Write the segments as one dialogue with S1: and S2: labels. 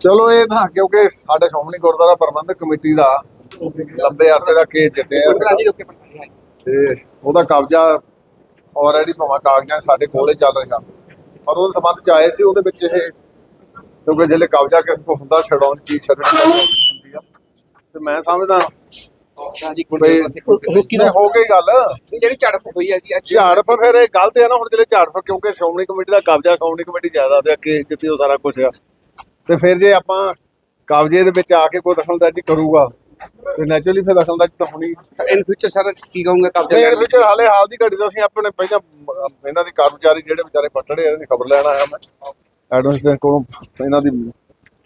S1: ਚਲੋ ਇਹ ਤਾਂ ਕਿਉਂਕਿ ਸਾਡੇ ਸ਼੍ਰੋਮਣੀ ਗੁਰਦੁਆਰਾ ਪ੍ਰਬੰਧਕ ਕਮੇਟੀ ਦਾ ਲੰਬੇ ਅਰਸੇ ਦਾ ਕੇਸ ਜਿੱਤੇ ਆ ਤੇ। ਉਹਦਾ ਕਬਜ਼ਾ ਆਲਰੇਡੀ ਭਾਵੇਂ ਕਾਗਜ਼ਾਂ ਸਾਡੇ ਕੋਲੇ ਚੱਲ ਰਿਹਾ। ਪਰ ਉਹਦੇ ਸੰਬੰਧ ਚ ਆਏ ਸੀ ਉਹਦੇ ਵਿੱਚ ਇਹ ਕਿਉਂਕਿ ਜਿਹੜੇ ਕਬਜ਼ਾ ਕਿਸੇ ਕੋ ਹੁੰਦਾ ਛਡਾਉਣ ਦੀ ਚੀਜ਼ ਛੱਡਣੀ ਹੁੰਦੀ ਆ। ਤੇ ਮੈਂ ਸਮਝਦਾ ਰੁਕੀ ਹੋ ਗਈ ਗੱਲ।
S2: ਜਿਹੜੀ ਝੜਪ ਹੋਈ ਹੈ ਜੀ
S1: ਝਾੜਫ ਫਿਰ ਇਹ ਗਲਤ ਹੈ ਨਾ ਹੁਣ ਜਿਹੜੇ ਝਾੜਫ ਕਿਉਂਕਿ ਸ਼੍ਰੋਮਣੀ ਕਮੇਟੀ ਦਾ ਕਬਜ਼ਾ ਸ਼੍ਰੋਮਣੀ ਕਮੇਟੀ ਉਹ ਸਾਰਾ ਕੁਝ ਆ। ਤੇ ਫਿਰ ਜੇ ਆਪਾਂ ਕਬਜ਼ੇ ਦੇ ਵਿੱਚ ਆ ਕੇ ਕੋਈ ਦਖਲਅੰਦਾਜ਼ੀ ਕਰੂਗਾ ਤੇ ਨੈਚੁਰਲੀ ਫਿਰ ਦਖਲਅੰਦਾਜ਼ੀ ਤਾਂ ਹੋਣੀ
S2: ਇਨ ਫਿਊਚਰ ਸਰ ਕੀ ਕਹੂੰਗਾ ਕਬਜ਼ਾ
S1: ਤੇ
S2: ਲਈ?
S1: ਵਿੱਚ ਹਾਲੇ ਹਾਲ ਦੀ ਘੜੀ ਤਾਂ ਅਸੀਂ ਆਪਣੇ ਪਹਿਲਾਂ ਇਹਨਾਂ ਦੇ ਕਰਮਚਾਰੀ ਜਿਹੜੇ ਵਿਚਾਰੇ ਪੱਟੜੇ ਇਹਨਾਂ ਦੀ ਖਬਰ ਲੈਣ ਆਇਆ ਮੈਂ। ਐਡਮਿਨਿਸਟ੍ਰੇਸ਼ਨ ਕੋਲੋਂ ਇਹਨਾਂ ਦੀ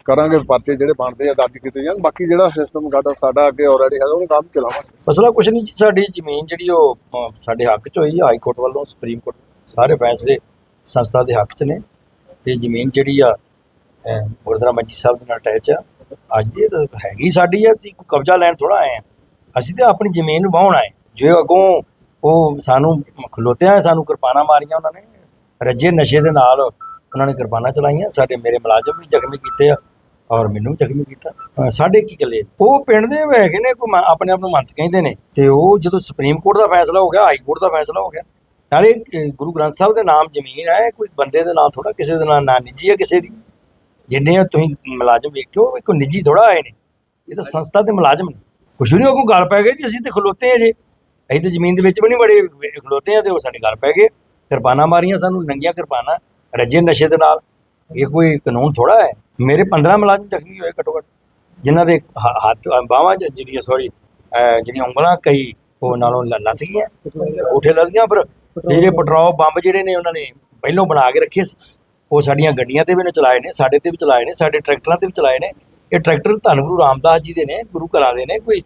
S1: ਕਰਾਂਗੇ ਪਰਚੇ ਜਿਹੜੇ ਬਣਦੇ ਆ ਦਰਜ ਕੀਤੇ ਜਾਣ। ਬਾਕੀ ਜਿਹੜਾ ਸਿਸਟਮ ਸਾਡਾ ਸਾਡਾ ਅੱਗੇ ਆਲਰੇਡੀ ਹੈਗਾ ਉਹਨੂੰ ਕੰਮ ਚਲਾਵਾਂਗੇ।
S3: ਮਸਲਾ ਕੁਛ ਨਹੀਂ ਸਾਡੀ ਜ਼ਮੀਨ ਜਿਹੜੀ ਉਹ ਸਾਡੇ ਹੱਕ 'ਚ ਹੋਈ ਹਾਈ ਕੋਰਟ ਵੱਲੋਂ ਸੁਪਰੀਮ ਕੋਰਟ ਸਾਰੇ ਫੈਸਲੇ ਸੰਸਥਾ ਦੇ ਹੱਕ 'ਚ ਨੇ। ਇਹ ਜ਼ਮੀਨ ਜਿਹੜੀ ਆ ਗੁਰਦੁਆਰਾ ਮੰਜੀ ਸਾਹਿਬ ਦੇ ਨਾਲ ਅਟੈਚ ਆ। ਅੱਜ ਦੀ ਇਹ ਤਾਂ ਹੈਗੀ ਸਾਡੀ ਆ, ਅਸੀਂ ਕਬਜ਼ਾ ਲੈਣ ਥੋੜਾ ਆਏ ਆ। ਅਸੀਂ ਤਾਂ ਆਪਣੀ ਜ਼ਮੀਨ ਵਾਹੁਣ ਆਏ। ਜੇ ਅੱਗੋਂ ਉਹ ਸਾਨੂੰ ਖਲੋਤਿਆਂ ਸਾਨੂੰ ਕਿਰਪਾਨਾਂ ਮਾਰੀਆਂ, ਉਹਨਾਂ ਨੇ ਰੱਜੇ ਨਸ਼ੇ ਦੇ ਨਾਲ ਉਹਨਾਂ ਨੇ ਕਿਰਪਾਨਾਂ ਚਲਾਈਆਂ। ਸਾਡੇ ਮੇਰੇ ਮੁਲਾਜ਼ਮ ਵੀ ਜ਼ਖਮੀ ਕੀਤੇ ਆ ਔਰ ਮੈਨੂੰ ਵੀ ਜ਼ਖਮੀ ਕੀਤਾ। ਸਾਡੇ ਕੀ ਕੱਲੇ ਉਹ ਪਿੰਡ ਦੇ ਹੈਗੇ ਨੇ, ਕੋਈ ਆਪਣੇ ਆਪ ਨੂੰ ਮੰਤ ਕਹਿੰਦੇ ਨੇ। ਤੇ ਉਹ ਜਦੋਂ ਸੁਪਰੀਮ ਕੋਰਟ ਦਾ ਫੈਸਲਾ ਹੋ ਗਿਆ, ਹਾਈ ਕੋਰਟ ਦਾ ਫੈਸਲਾ ਹੋ ਗਿਆ, ਨਾਲੇ ਗੁਰੂ ਗ੍ਰੰਥ ਸਾਹਿਬ ਦੇ ਨਾਮ ਜ਼ਮੀਨ ਹੈ ਕੋਈ ਬੰਦੇ ਦੇ ਨਾਂ ਥੋੜਾ ਕਿਸੇ ਦੇ ਨਾਂ, ਨਾ ਨਿੱਜੀ ਹੈ ਕਿਸੇ ਦੀ। ਜਿੰਨੇ ਆ ਤੁਸੀਂ ਮੁਲਾਜ਼ਮ ਵੇਖਿਓ ਵੀ ਕੋਈ ਨਿੱਜੀ ਥੋੜਾ ਆਏ ਨੇ। ਇਹ ਤਾਂ ਸੰਸਥਾ ਦੇ ਮੁਲਾਜ਼ਮ ਨੇ। ਕੁਛ ਨਹੀਂ ਉਹ ਕੋਈ ਗੱਲ ਪੈ ਗਈ ਜੀ ਅਸੀਂ ਤੇ ਖਲੋਤੇ ਆ ਜੇ। ਅਸੀਂ ਤੇ ਜ਼ਮੀਨ ਦੇ ਵਿੱਚ ਵੀ ਨਹੀਂ ਬੜੇ ਵੇ- ਖਲੋਤੇ ਆ ਤੇ ਉਹ ਸਾਡੇ ਗੱਲ ਪੈ ਗਏ ਕਿਰਪਾਨਾਂ ਮਾਰੀਆਂ ਸਾਨੂੰ ਨੰਗੀਆਂ ਕਿਰਪਾਨਾਂ ਰੱਜੇ ਨਸ਼ੇ ਦੇ ਨਾਲ। ਇਹ ਕੋਈ ਕਾਨੂੰਨ ਥੋੜਾ ਹੈ। ਮੇਰੇ 15 ਮੁਲਾਜ਼ਮ ਜ਼ਖਮੀ ਹੋਏ ਘੱਟੋ ਘੱਟ ਜਿਨ੍ਹਾਂ ਦੇ ਹੱਥ ਬਾਹਾਂ ਜਿਹੜੀਆਂ ਸੌਰੀ ਜਿਹੜੀਆਂ ਉਂਗਲਾਂ ਕਈ ਉਹ ਨਾਲੋਂ ਲੱਥ ਗਈਆਂ। ਉਠੇ ਲੱਗ ਗਈਆਂ ਪਰ ਜਿਹੜੇ ਪੈਟਰੋਲ ਬੰਬ ਜਿਹੜੇ ਨੇ ਉਹਨਾਂ ਨੇ ਪਹਿਲੋਂ ਬਣਾ ਕੇ ਰੱਖੇ ਸੀ। ਉਹ ਸਾਡੀਆਂ ਗੱਡੀਆਂ ਤੇ ਵੀ ਨੇ ਚਲਾਏ ਨੇ, ਸਾਡੇ ਤੇ ਵੀ ਚਲਾਏ ਨੇ, ਸਾਡੇ ਟਰੈਕਟਰਾਂ ਤੇ ਵੀ ਚਲਾਏ ਨੇ। ਇਹ ਟਰੈਕਟਰ ਧੰਨ ਗੁਰੂ ਰਾਮਦਾਸ ਜੀ ਦੇ ਨੇ, ਗੁਰੂ ਘਰਾਂ ਦੇ ਨੇ, ਕੋਈ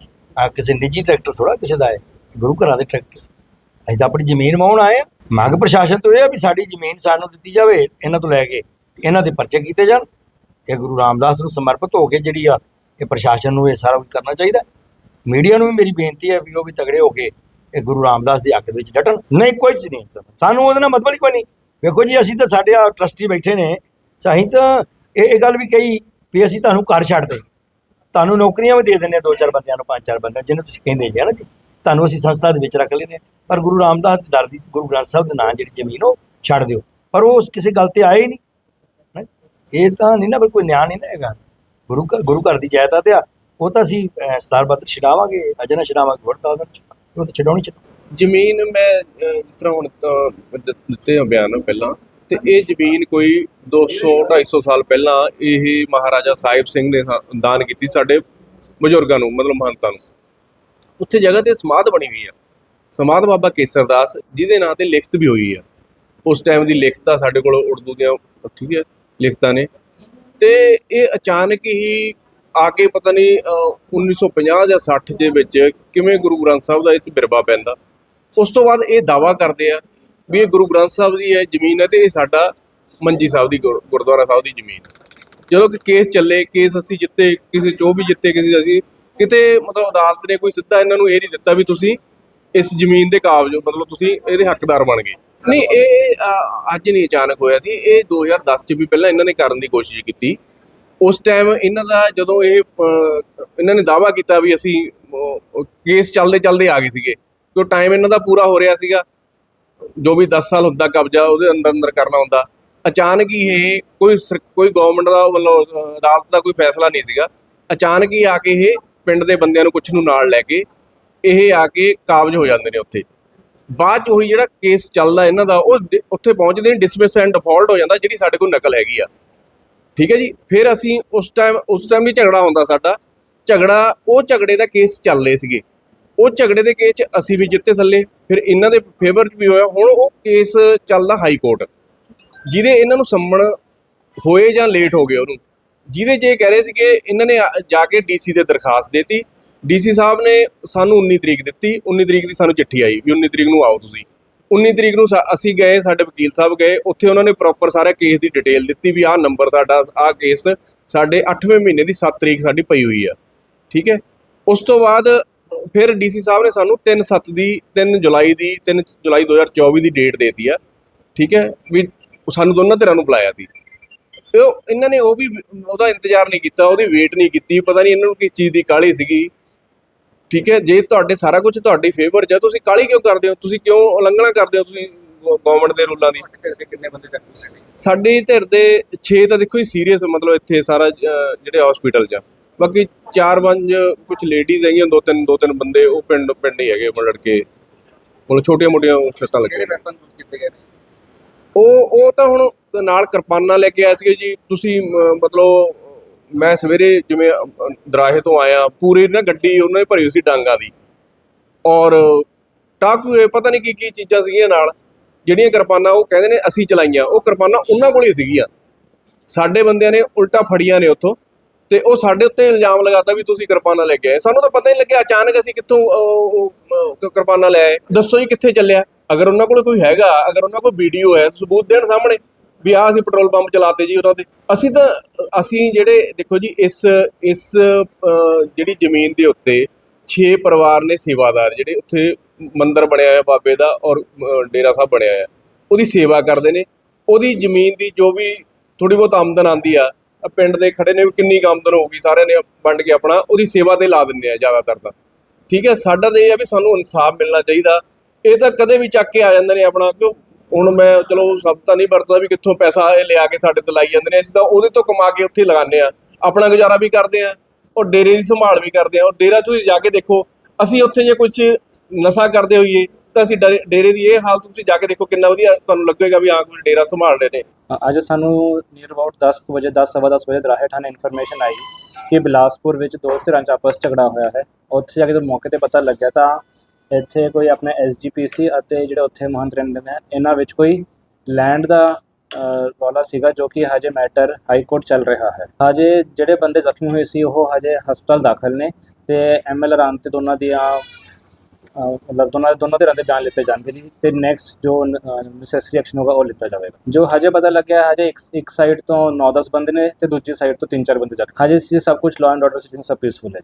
S3: ਕਿਸੇ ਨਿੱਜੀ ਟਰੈਕਟਰ ਥੋੜਾ ਕਿਸੇ ਦਾ ਹੈ ਗੁਰੂ ਘਰਾਂ ਦੇ ਟਰੈਕਟਰ ਅਸੀਂ ਤਾਂ ਆਪਣੀ ਜ਼ਮੀਨ ਵਾਹੁਣ ਆਏ ਆ। ਮੰਗ ਪ੍ਰਸ਼ਾਸਨ ਤੋਂ ਇਹ ਆ ਵੀ ਸਾਡੀ ਜ਼ਮੀਨ ਸਾਨੂੰ ਦਿੱਤੀ ਜਾਵੇ, ਇਹਨਾਂ ਤੋਂ ਲੈ ਕੇ ਇਹਨਾਂ ਦੇ ਪਰਚੇ ਕੀਤੇ ਜਾਣ। ਇਹ ਗੁਰੂ ਰਾਮਦਾਸ ਨੂੰ ਸਮਰਪਿਤ ਹੋ ਕੇ ਜਿਹੜੀ ਆ, ਇਹ ਪ੍ਰਸ਼ਾਸਨ ਨੂੰ ਇਹ ਸਾਰਾ ਕੁਝ ਕਰਨਾ ਚਾਹੀਦਾ। ਮੀਡੀਆ ਨੂੰ ਵੀ ਮੇਰੀ ਬੇਨਤੀ ਹੈ ਵੀ ਉਹ ਵੀ ਤਗੜੇ ਹੋ ਕੇ ਇਹ ਗੁਰੂ ਰਾਮਦਾਸ ਦੀ ਹੱਕ ਦੇ ਵਿੱਚ ਡਟਣ। ਨਹੀਂ, ਕੋਈ ਚੀਜ਼ ਨਹੀਂ, ਸਾਨੂੰ ਉਹਦੇ ਨਾਲ ਮਤਲਬ ਹੀ ਕੋਈ ਨਹੀਂ। ਵੇਖੋ ਜੀ ਅਸੀਂ ਤਾਂ ਸਾਡੇ ਆ ਟਰਸਟੀ ਬੈਠੇ ਨੇ ਚਾਹੀ ਤਾਂ ਇਹ ਇਹ ਗੱਲ ਵੀ ਕਹੀ ਵੀ ਅਸੀਂ ਤੁਹਾਨੂੰ ਘਰ ਛੱਡ ਦੇ। ਤੁਹਾਨੂੰ ਨੌਕਰੀਆਂ ਵੀ ਦੇ ਦਿੰਦੇ ਹਾਂ ਦੋ ਚਾਰ ਬੰਦਿਆਂ ਨੂੰ ਪੰਜ ਚਾਰ ਬੰਦਿਆਂ ਜਿਹਨੂੰ ਤੁਸੀਂ ਕਹਿੰਦੇ ਜੀ ਹੈ ਨਾ ਜੀ। ਤੁਹਾਨੂੰ ਅਸੀਂ ਸੰਸਥਾ ਦੇ ਵਿੱਚ ਰੱਖ ਲੈਨੇ ਹਾਂ। ਪਰ ਗੁਰੂ ਰਾਮਦਾਸ ਦੇ ਦਰ ਦੀ ਗੁਰੂ ਗ੍ਰੰਥ ਸਾਹਿਬ ਦੇ ਨਾਂ ਜਿਹੜੀ ਜ਼ਮੀਨ ਉਹ ਛੱਡ ਦਿਓ। ਪਰ ਉਹ ਉਸ ਕਿਸੇ ਗੱਲ ਤੇ ਆਏ ਹੀ ਨਹੀਂ। ਹੈਂ। ਇਹ ਤਾਂ ਨਹੀਂ ਨਾ ਪਰ ਕੋਈ ਨਿਆਂ ਨਹੀਂ ਨਾ ਹੈਗਾ। ਗੁਰੂ ਘਰ ਗੁਰੂ ਘਰ ਦੀ ਜਾਇਦਾਦ ਆ। ਉਹ ਤਾਂ ਅਸੀਂ ਅਹ, ਸਰਦਾਰ ਬਦਰ ਛਡਾਵਾਂਗੇ ਅਜੇ ਨਾ ਛਡਾਵਾਂਗੇ ਹੋਰ ਤਾਂ ਉਹ ਤਾਂ ਛਡਾਉਣੀ ਚਾਹੀਦੀ
S4: ਜ਼ਮੀਨ ਮੈਂ ਅਹ, ਜਿਸ ਤਰ੍ਹਾਂ ਹੁਣ ਅਹ, ਦ- ਦਿੱਤੇ ਆ ਬਿਆਨ ਪਹਿਲਾਂ ਤੇ ਇਹ ਜ਼ਮੀਨ ਕੋਈ 200 250 ਸਾਲ ਪਹਿਲਾਂ ਇਹ ਮਹਾਰਾਜਾ ਸਾਹਿਬ ਸਿੰਘ ਨੇ ਸਾ- ਦਾਨ ਕੀਤੀ ਸਾਡੇ ਬਜ਼ੁਰਗਾਂ ਨੂੰ ਮਤਲਬ ਮਹੰਤਾਂ ਨੂੰ। ਉੱਥੇ ਜਗ੍ਹਾ ਤੇ ਸਮਾਧ ਬਣੀ ਹੋਈ ਆ। ਸਮਾਧ ਬਾਬਾ ਕੇਸਰ ਦਾਸ ਜਿਹਦੇ ਨਾਂ ਤੇ ਲਿਖਤ ਵੀ ਹੋਈ ਆ। ਉਸ ਟਾਈਮ ਦੀ ਲਿਖਤ ਆ ਸਾਡੇ ਕੋਲ ਉਰਦੂ ਦੀਆਂ ਠੀਕ ਹੈ ਲਿਖਤਾਂ ਨੇ। ਤੇ ਇਹ ਅਚਾਨਕ ਹੀ ਆ ਕੇ ਪਤਾ ਨਹੀਂ ਅਹ, 1950 ਜਾਂ 60 ਦੇ ਵਿੱਚ ਕਿਵੇਂ ਗੁਰੂ ਗ੍ਰੰਥ ਸਾਹਿਬ ਦਾ ਇਹ 'ਚ ਬਿਰਵਾ ਪੈਂਦਾ। ਉਸ ਤੋਂ ਬਾਅਦ ਇਹ ਦਾਵਾ ਕਰਦੇ ਆ ਵੀ ਇਹ ਗੁਰੂ ਗ੍ਰੰਥ ਸਾਹਿਬ ਦੀ ਹੈ ਜ਼ਮੀਨ ਹੈ ਤੇ ਇਹ ਸਾਡਾ ਮੰਜੀ ਸਾਹਿਬ ਦੀ ਗੁਰ- ਗੁਰਦੁਆਰਾ ਸਾਹਿਬ ਦੀ ਜ਼ਮੀਨ। ਜਦੋਂ ਕਿ ਕੇਸ ਚੱਲੇ, ਕੇਸ ਅਸੀਂ ਜਿੱਤੇ, ਕਿਸੇ ਚੋਂ ਵੀ ਜਿੱਤੇ, ਕਿਸੇ ਅਸੀਂ ਕਿਤੇ ਮਤਲਬ ਅਦਾਲਤ ਨੇ ਕੋਈ ਸਿੱਧਾ ਇਹਨਾਂ ਨੂੰ ਇਹ ਨਹੀਂ ਦਿੱਤਾ ਵੀ ਤੁਸੀਂ ਇਸ ਜ਼ਮੀਨ ਦੇ ਕਾਬਜ ਹੋ, ਮਤਲਬ ਤੁਸੀਂ ਇਹਦੇ ਹੱਕਦਾਰ ਬਣ ਗਏ। ਨਹੀਂ, ਇਹ ਅੱਜ ਨਹੀਂ ਅਚਾਨਕ ਹੋਇਆ ਸੀ, ਇਹ 2010 ਚ ਵੀ ਪਹਿਲਾਂ ਇਹਨਾਂ ਨੇ ਕਰਨ ਦੀ ਕੋਸ਼ਿਸ਼ ਕੀਤੀ। ਉਸ ਟਾਈਮ ਇਹਨਾਂ ਦਾ ਜਦੋਂ ਇਹ ਇਹਨਾਂ ਨੇ ਦਾਵਾ ਕੀਤਾ ਵੀ ਅਸੀਂ ਕੇਸ ਚੱਲਦੇ ਚੱਲਦੇ ਆ ਗਏ ਸੀਗੇ। ਕਿਉਂ ਟਾਈਮ ਇਹਨਾਂ ਦਾ ਪੂਰਾ ਹੋ ਰਿਹਾ ਸੀਗਾ? ਜੋ ਵੀ 10 ਸਾਲ ਹੁੰਦਾ ਕਬਜ਼ਾ, ਉਹਦੇ ਅੰਦਰ ਅੰਦਰ ਕਰਨਾ ਹੁੰਦਾ। ਅਚਾਨਕ ਹੀ ਇਹ ਕੋਈ ਸਰ- ਕੋਈ ਗਵਰਨਮੈਂਟ ਦਾ ਵੱਲੋਂ ਅਦਾਲਤ ਦਾ ਕੋਈ ਫੈਸਲਾ ਨਹੀਂ ਸੀਗਾ। ਅਚਾਨਕ ਹੀ ਆ ਕੇ ਇਹ ਪਿੰਡ ਦੇ ਬੰਦਿਆਂ ਨੂੰ ਕੁਛ ਨੂੰ ਨਾਲ ਲੈ ਕੇ ਇਹ ਆ ਕੇ ਕਾਬਜ ਹੋ ਜਾਂਦੇ ਨੇ ਉੱਥੇ। ਬਾਅਦ ਚ ਉਹੀ ਜਿਹੜਾ ਕੇਸ ਚੱਲਦਾ ਇਹਨਾਂ ਦਾ, ਉਹ ਉੱਥੇ ਪਹੁੰਚਦੇ ਨੇ ਡਿਸਮਿਸ ਐਂਡ ਡਿਫਾਲਟ ਹੋ ਜਾਂਦਾ, ਜਿਹੜੀ ਸਾਡੇ ਕੋਲ ਨਕਲ ਹੈਗੀ ਆ। ਠੀਕ ਹੈ ਜੀ? ਫਿਰ ਅਸੀਂ ਉਸ ਟਾਈਮ ਉਸ ਟਾਈਮ ਵੀ ਝਗੜਾ ਹੁੰਦਾ ਸਾਡਾ। ਝਗੜਾ, ਉਹ ਝਗੜੇ ਦਾ ਕੇਸ ਚੱਲ ਰਹੇ ਸੀਗੇ। ਉਹ ਝਗੜੇ ਦੇ ਕੇਸ 'ਚ ਅਸੀਂ ਵੀ ਜਿੱਤੇ ਥੱਲੇ, ਫਿਰ ਇਹਨਾਂ ਦੇ ਫੇਵਰ 'ਚ ਵੀ ਹੋਇਆ। ਹੁਣ ਉਹ ਕੇਸ ਚੱਲਦਾ ਹਾਈ ਕੋਰਟ ਜਿਹਦੇ ਇਹਨਾਂ ਨੂੰ ਸੰਮਣ ਹੋਏ ਜਾਂ ਲੇਟ ਹੋ ਗਏ ਉਹਨੂੰ। ਜਿਹਦੇ 'ਚ ਇਹ ਕਹਿ ਰਹੇ ਸੀਗੇ, ਇਹਨਾਂ ਨੇ ਆ- ਜਾ ਕੇ ਡੀਸੀ ਦੇ ਦਰਖਾਸਤ ਦਿੱਤੀ। ਡੀਸੀ ਸਾਹਿਬ ਨੇ ਸਾਨੂੰ 19 ਤਰੀਕ ਦਿੱਤੀ। 19 ਤਰੀਕ ਦੀ ਸਾਨੂੰ ਚਿੱਠੀ ਆਈ ਵੀ 19 ਤਰੀਕ ਨੂੰ ਆਓ ਤੁਸੀਂ। 19 ਤਰੀਕ ਨੂੰ ਸਾ- ਅਸੀਂ ਗਏ, ਸਾਡੇ ਵਕੀਲ ਸਾਹਿਬ ਗਏ। ਉੱਥੇ ਉਹਨਾਂ ਨੇ ਪ੍ਰੋਪਰ ਸਾਰਾ ਕੇਸ ਦੀ ਡਿਟੇਲ ਦਿੱਤੀ ਵੀ ਆਹ ਨੰਬਰ ਸਾਡਾ, ਆਹ ਕੇਸ ਸਾਡੇ 8ਵੇਂ ਮਹੀਨੇ ਦੀ 7 ਤਰੀਕ ਸਾਡੀ ਪਈ ਹੋਈ ਆ। ਠੀਕ ਹੈ? ਉਸ ਤੋਂ ਬਾਅਦ ਫਿਰ ਡੀਸੀ ਸਾਹਿਬ ਨੇ ਸਾਨੂੰ 3 7 ਦੀ 3 ਜੁਲਾਈ ਦੀ 3 ਜੁਲਾਈ 2024 ਦੀ ਡੇਟ ਦੇਤੀ ਆ। ਠੀਕ ਹੈ? ਵੀ ਸਾਨੂੰ ਦੋਨਾਂ ਧਿਰਾਂ ਨੂੰ ਬੁਲਾਇਆ ਸੀ। ਤੇ ਉਹ ਇਹਨਾਂ ਨੇ ਉਹ ਵੀ ਉਹਦਾ ਇੰਤਜ਼ਾਰ ਨਹੀਂ ਕੀਤਾ ਉਹਦੀ ਵੇਟ ਨਹੀਂ ਕੀਤੀ ਪਤਾ ਨਹੀਂ ਇਹਨਾਂ ਨੂੰ ਕਿਸ ਚੀਜ਼ ਦੀ ਕਾਹਲੀ ਸੀਗੀ। ਠੀਕ ਹੈ? ਜੇ ਤੁਹਾਡੇ ਸਾਰਾ ਕੁਝ ਤੁਹਾਡੀ ਫੇਵਰ 'ਚ ਹੈ ਤੁਸੀਂ ਕਾਹਲੀ ਕਿਉਂ ਕਰਦੇ ਹੋ? ਤੁਸੀਂ ਕਿਉਂ ਉਲੰਘਣਾ ਕਰਦੇ ਹੋ ਤੁਸੀਂ ਗਵਰਨਮੈਂਟ ਦੇ ਰੂਲਾਂ ਦੀ?
S2: ਕਿੰਨੇ ਬੰਦੇ
S4: ਸਾਡੀ ਧਿਰ ਦੇ 6 ਤਾਂ ਦੇਖੋ ਹੀ ਸੀਰੀਅਸ ਮਤਲਬ ਇੱਥੇ ਸਾਰਾ ਜਿਹੜੇ ਹਸਪੀਟਲ 'ਚ ਬਾਕੀ 4-5 ਕੁਝ ਲੇਡੀਜ਼ ਹੈਗੀਆਂ ਦੋ ਤਿੰਨ ਦੋ ਤਿੰਨ ਬੰਦੇ ਉਹ ਪਿੰਡ ਪਿੰਡ ਹੀ ਹੈਗੇ ਮਤਲਬ ਲੜਕੇ। ਮਤਲਬ ਛੋਟੀਆਂ ਮੋਟੀਆਂ ਸੱਟਾਂ ਲੱਗੀਆਂ ਨੇ। ਉਹ ਉਹ ਤਾਂ ਹੁਣ ਨਾਲ ਕਿਰਪਾਨਾਂ ਲੈ ਕੇ ਆਏ ਸੀਗੇ ਜੀ। ਤੁਸੀਂ ਮਤਲਬ ਮੈਂ ਸਵੇਰੇ ਜਿਵੇਂ ਦਰਾਹੇ ਤੋਂ ਆਇਆ ਪੂਰੇ ਨਾ ਗੱਡੀ ਉਹਨਾਂ ਨੇ ਭਰੀ ਹੋਈ ਸੀ ਡਾਂਗਾ ਦੀ। ਔਰ ਟਾਕੂਏ ਪਤਾ ਨਹੀਂ ਕੀ ਕੀ ਚੀਜ਼ਾਂ ਸੀਗੀਆਂ ਨਾਲ। ਜਿਹੜੀਆਂ ਕਿਰਪਾਨਾਂ ਉਹ ਕਹਿੰਦੇ ਨੇ ਅਸੀਂ ਚਲਾਈਆਂ। ਉਹ ਕਿਰਪਾਨਾਂ ਉਹਨਾਂ ਕੋਲ ਹੀ ਸੀਗੀਆਂ। ਸਾਡੇ ਬੰਦਿਆਂ ਨੇ ਉਲਟਾ ਫੜੀਆਂ ਨੇ ਉੱਥੋਂ। ਤੇ ਉਹ ਸਾਡੇ ਉੱਤੇ ਇਲਜ਼ਾਮ ਲਗਾਤਾ ਵੀ ਤੁਸੀਂ ਕਿਰਪਾਨਾਂ ਲੈ ਕੇ ਆਏ। ਸਾਨੂੰ ਤਾਂ ਪਤਾ ਹੀ ਨਹੀਂ ਲੱਗਿਆ ਅਚਾਨਕ ਅਸੀਂ ਕਿੱਥੋਂ ਉਹ- ਕਿਰਪਾਨਾਂ ਲੈ ਆਏ। ਦੱਸੋ ਜੀ ਕਿੱਥੇ ਚੱਲਿਆ? ਅਗਰ ਉਹਨਾਂ ਕੋਲ ਕੋਈ ਹੈਗਾ, ਅਗਰ ਉਹਨਾਂ ਕੋਲ ਵੀਡੀਓ ਹੈ, ਸਬੂਤ ਦੇਣ ਸਾਹਮਣੇ ਵੀ ਆਹ ਅਸੀਂ ਪੈਟਰੋਲ ਪੰਪ ਚਲਾਤੇ ਜੀ ਉਹਨਾਂ ਦੇ। ਅਸੀਂ ਤਾਂ, ਅਸੀਂ ਜਿਹੜੇ, ਦੇਖੋ ਜੀ, ਇਸ ਇਸ ਜਿਹੜੀ ਜ਼ਮੀਨ ਦੇ ਉੱਤੇ 6 ਪਰਿਵਾਰ ਨੇ ਸੇਵਾਦਾਰ ਜਿਹੜੇ, ਉੱਥੇ ਮੰਦਿਰ ਬਣਿਆ ਹੋਇਆ ਬਾਬੇ ਦਾ ਔਰ ਡੇਰਾ ਸਾਹਿਬ ਬਣਿਆ ਹੋਇਆ। ਉਹਦੀ ਸੇਵਾ ਕਰਦੇ ਨੇ। ਉਹਦੀ ਜ਼ਮੀਨ ਦੀ ਜੋ ਵੀ ਥੋੜੀ ਬਹੁਤ ਆਮਦਨ ਆਂਦੀ ਆ ਪਿੰਡ ਦੇ ਖੜੇ ਨੇ ਵੀ ਕਿੰਨੀ ਕੁ ਆਮਦਨ ਹੋਊਗੀ ਸਾਰਿਆਂ ਨੇ ਵੰਡ ਕੇ ਆਪਣਾ, ਉਹਦੀ ਸੇਵਾ ਤੇ ਲਾ ਦਿੰਦੇ ਆ ਜ਼ਿਆਦਾਤਰ ਤਾਂ। ਠੀਕ ਹੈ, ਸਾਡਾ ਤਾਂ ਇਹ ਆ ਵੀ ਸਾਨੂੰ ਇਨਸਾਫ ਮਿਲਣਾ ਚਾਹੀਦਾ। ਇਹ ਤਾਂ ਕਦੇ ਵੀ ਚੱਕ ਕੇ ਆ ਜਾਂਦੇ ਨੇ ਆਪਣਾ, ਕਿਉਂ? ਹੁਣ ਮੈਂ, ਚਲੋ, ਸਭ ਤਾਂ ਨਹੀਂ ਵਰਤਦਾ ਵੀ ਕਿੱਥੋਂ ਪੈਸਾ ਇਹ ਲਿਆ ਕੇ ਸਾਡੇ ਤੇ ਲਾਈ ਜਾਂਦੇ ਨੇ। ਅਸੀਂ ਤਾਂ ਉਹਦੇ ਤੋਂ ਕਮਾ ਕੇ ਉੱਥੇ ਲਗਾਉਂਦੇ ਆ ਆਪਣਾ ਗੁਜ਼ਾਰਾ ਵੀ ਕਰਦੇ ਆ ਔਰ ਡੇਰੇ ਦੀ ਸੰਭਾਲ ਵੀ ਕਰਦੇ ਆ ਔਰ ਡੇਰਾ ਤੁਸੀਂ ਜਾ ਕੇ ਦੇਖੋ, ਅਸੀਂ ਉੱਥੇ ਜੇ ਕੁਝ ਨਸ਼ਾ ਕਰਦੇ ਹੋਈਏ, ਤਾਂ ਅਸੀਂ ਡਰੇ- ਡੇਰੇ ਦੀ ਇਹ ਹਾਲਤ ਤੁਸੀਂ ਜਾ ਕੇ ਦੇਖੋ ਕਿੰਨਾ ਵਧੀਆ ਤੁਹਾਨੂੰ ਲੱਗੇਗਾ ਵੀ ਹਾਂ, ਕੋਈ ਡੇਰਾ ਸੰਭਾਲ ਰਹੇ ਨੇ।
S5: ਅੱਜ ਸਾਨੂੰ ਨੀਅਰ ਅਬਾਊਟ 10 ਕੁ ਵਜੇ 10 ਸਵਾ 10 ਵਜੇ ਦਰਾਹੇ ਥਾਣੇ ਇਨਫੋਰਮੇਸ਼ਨ ਆਈ ਕਿ ਬਿਲਾਸਪੁਰ ਵਿੱਚ ਦੋ ਧਿਰਾਂ 'ਚ ਆਪਸ ਝਗੜਾ ਹੋਇਆ ਹੈ। ਉੱਥੇ ਜਾ ਕੇ ਜਦੋਂ ਮੌਕੇ ਤੇ ਪਤਾ ਲੱਗਿਆ ਤਾਂ ਇੱਥੇ ਕੋਈ ਆਪਣੇ ਐਸਜੀਪੀਸੀ ਅਤੇ ਜਿਹੜੇ ਉੱਥੇ ਮਹੰਤ ਰਹਿੰਦੇ ਨੇ, ਇਹਨਾਂ ਵਿੱਚ ਕੋਈ ਲੈਂਡ ਦਾ ਰੌਲਾ ਸੀਗਾ ਜੋ ਕਿ ਹਜੇ ਮੈਟਰ ਹਾਈ ਕੋਰਟ ਚੱਲ ਰਿਹਾ ਹੈ। ਹਜੇ ਜਿਹੜੇ ਬੰਦੇ ਜ਼ਖਮੀ ਹੋਏ ਸੀ, ਉਹ ਹਜੇ ਹਸਪਤਾਲ ਦਾਖਲ ਨੇ ਤੇ ਐਮਐਲ ਰਾਂ ਤੇ ਦੋਨਾਂ ਦੀਆਂ ਮਤਲਬ ਦੋਨਾਂ ਦੋਨਾਂ ਧਿਰਾਂ ਦੇ ਬਿਆਨ ਲਿੱਤੇ ਜਾਣਗੇ ਜੀ। ਤੇ ਨੈਕਸਟ ਜੋ ਨੈਸੈਸਰੀ ਐਕਸ਼ਨ ਹੋਗਾ ਉਹ ਲਿੱਤਾ ਜਾਵੇਗਾ। ਜੋ ਹਜੇ ਪਤਾ ਲੱਗਿਆ, ਹਜੇ ਇੱਕ ਇੱਕ ਸਾਈਡ ਤੋਂ 9-10 ਬੰਦੇ ਨੇ ਤੇ ਦੂਜੀ ਸਾਈਡ ਤੋਂ 3-4 ਬੰਦੇ ਜਾ ਹਜੇ ਸਭ ਕੁਝ ਲਾਅ ਐਂਡ ਆਰਡਰ ਸਿਚੁਏਸ਼ਨ ਸਭ ਪੀਸਫੁਲ ਹੈ ਜੀ।